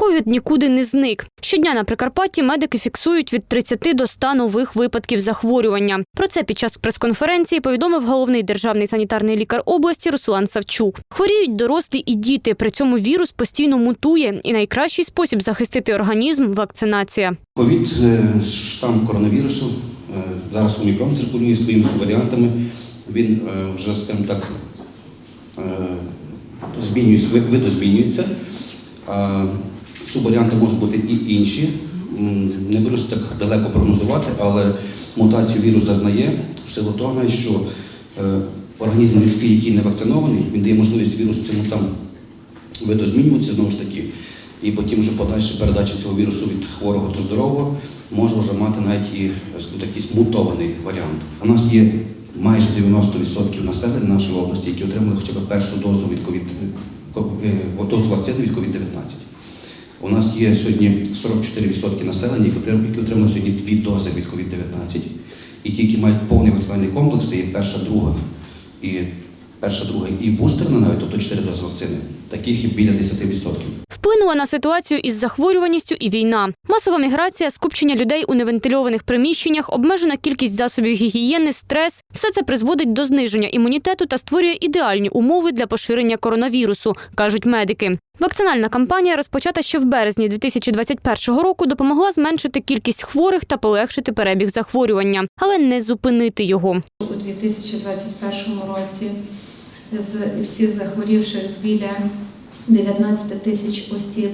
Ковід нікуди не зник. Щодня на Прикарпатті медики фіксують від 30 до 100 нових випадків захворювання. Про це під час прес-конференції повідомив головний державний санітарний лікар області Руслан Савчук. Хворіють дорослі і діти. При цьому вірус постійно мутує, і найкращий спосіб захистити організм вакцинація. Ковід, штам коронавірусу, е, зараз омікрон циркулює своїми субваріантами. Він е, вже, скажімо так, е, змінюється, видозмінюється. Субваріанти можуть бути і інші. Не берусь так далеко прогнозувати, але мутацію вірус зазнає в силу того, що е, організм людський, який не вакцинований, він дає можливість вірусу цьому там видозмінюватися знову ж таки, і потім вже подальша передача цього вірусу від хворого до здорового може вже мати навіть і якийсь мутований варіант. У нас є майже 90% населення нашої області, які отримали хоча б першу дозу від COVID, е, дозу вакцини від COVID-19. У нас є сьогодні 44% населення, які отримали- сьогодні дві дози від COVID-19. І ті, які мають повний вакцинальний комплекс, це є перша, друга. І перша, друга і бустерна навіть, тобто 4 дози вакцини. Таких є біля 10%. Вплинула на ситуацію із захворюваністю і війна. Масова міграція, скупчення людей у невентильованих приміщеннях, обмежена кількість засобів гігієни, стрес все це призводить до зниження імунітету та створює ідеальні умови для поширення коронавірусу, кажуть медики. Вакцинальна кампанія, розпочата ще в березні 2021 року, допомогла зменшити кількість хворих та полегшити перебіг захворювання, але не зупинити його. У 2021 році з всіх захворівших біля 19 тисяч осіб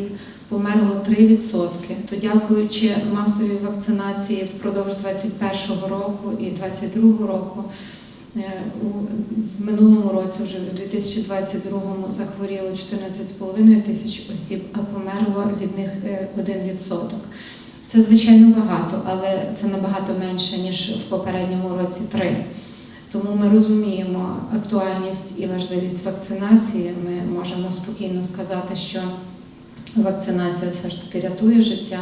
померло 3%. То дякуючи масовій вакцинації впродовж 2021 року і 2022 року, е, у в минулому році, вже у 2022 захворіло 14,5 тисяч осіб, а померло від них е, 1%. Це звичайно багато, але це набагато менше ніж в попередньому році 3. Тому ми розуміємо актуальність і важливість вакцинації. Ми можемо спокійно сказати, що вакцинація все ж таки рятує життя.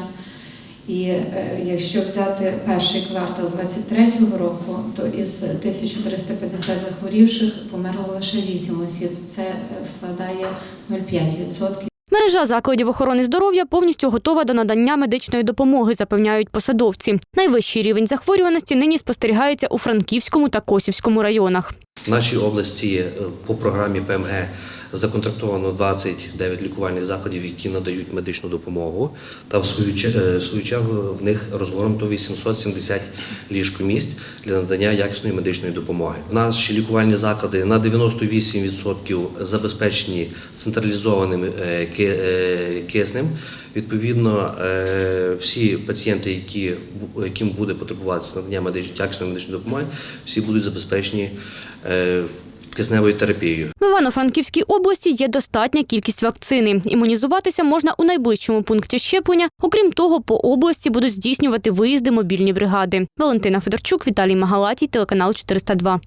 І е, якщо взяти перший квартал 2023 року, то із 1350 захворівших померло лише 8 осіб. Це е, складає 0,5%. Мережа закладів охорони здоров'я повністю готова до надання медичної допомоги, запевняють посадовці. Найвищий рівень захворюваності нині спостерігається у Франківському та Косівському районах. В нашій області е, по програмі ПМГ законтрактовано 29 лікувальних закладів, які надають медичну допомогу. Та в свою, е, свою чергу в них розгорнуто 870 ліжкомісць для надання якісної медичної допомоги. Наші лікувальні заклади на 98% забезпечені централізованим е, е, киснем. Відповідно, всі пацієнти, які, яким буде потребуватися надання медичної якісної медичної допомоги, всі будуть забезпечені кисневою терапією. В Івано-Франківській області є достатня кількість вакцини. Імунізуватися можна у найближчому пункті щеплення. Окрім того, по області будуть здійснювати виїзди мобільні бригади. Валентина Федорчук, Віталій Магалатій, телеканал 402.